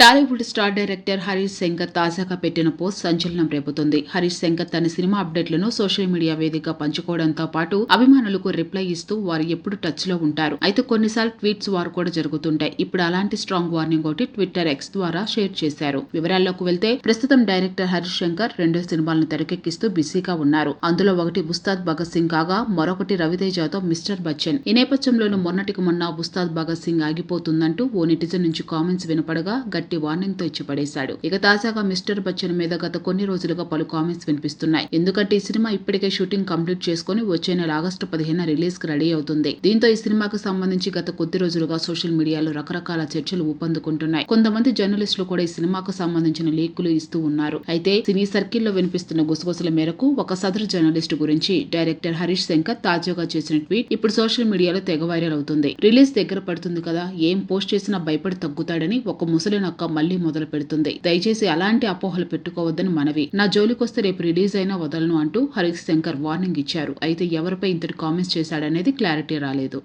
Tollywood star director Harish Shankar తాజాగా పెట్టిన post సంచలనం రేపుతుంది. హరీష్ శంకర్ తన సినిమా అప్డేట్లను సోషల్ మీడియా వేదికగా పంచుకోవడంతో పాటు అభిమానులకు రిప్లై ఇస్తూ వారు ఎప్పుడు టచ్లో ఉంటారు. అయితే కొన్నిసార్లు ట్వీట్స్ వారు కూడా జరుగుతుంటాయి. ఇప్పుడు అలాంటి స్ట్రాంగ్ వార్నింగ్ ఒకటి ట్విట్టర్ ఎక్స్ ద్వారా షేర్ చేశారు. వివరాల్లోకి వెళ్తే ప్రస్తుతం డైరెక్టర్ హరీష్ శంకర్ రెండు సినిమాలను తెరకెక్కిస్తూ బిజీగా ఉన్నారు. అందులో ఒకటి ఉస్తాద్ భగత్ సింగ్ కాగా మరొకటి రవితేజతో మిస్టర్ బచ్చన్. ఈ నేపథ్యంలోనూ మొన్నటికి మొన్న ఉస్తాద్ భగత్ సింగ్ ఆగిపోతుందంటూ ఓ నెటిజన్ నుంచి కామెంట్స్ వినపడగా గట్టి వార్నింగ్తో ఇచ్చి పడేశాడు ఇక తాజాగా మిస్టర్ బచ్చన్ మీద గత కొన్ని రోజులుగా పలు కామెంట్స్ వినిపిస్తున్నాయి. ఎందుకంటే ఈ సినిమా ఇప్పటికే షూటింగ్ కంప్లీట్ చేసుకుని వచ్చే నెల ఆగస్టు పదిహేను రిలీజ్కి రెడీ అవుతుంది. దీంతో ఈ సినిమాకు సంబంధించి గత కొద్ది రోజులుగా సోషల్ మీడియాలో రకరకాల చర్చలు ఊపందుకుంటున్నాయి. కొంతమంది జర్నలిస్టులు కూడా ఈ సినిమాకు సంబంధించిన లీకులు ఇస్తూ ఉన్నారు. అయితే సినీ సర్కిల్లో వినిపిస్తున్న గుసగుసల మేరకు ఒక సదరు జర్నలిస్ట్ గురించి డైరెక్టర్ హరీష్ శంకర్ తాజాగా చేసిన ట్వీట్ ఇప్పుడు సోషల్ మీడియాలో తెగ వైరల్ అవుతుంది. రిలీజ్ దగ్గర పడుతుంది కదా ఏం పోస్ట్ చేసినా భయపడి తగ్గుతాడని ఒక ముసలి నక్క మళ్ళీ మొదలు పెడుతుంది. దయచేసి అలాంటి అపోహలు పెట్టుకోవద్దని మనవి. నా జోలికొస్తే రేపు రిలీజ్ అయినా వదలను అంటూ హరీష్ శంకర్ వార్నింగ్ ఇచ్చారు. అయితే ఎవరిపై ఇంతటి కామెంట్స్ చేశాడనేది క్లారిటీ రాలేదు.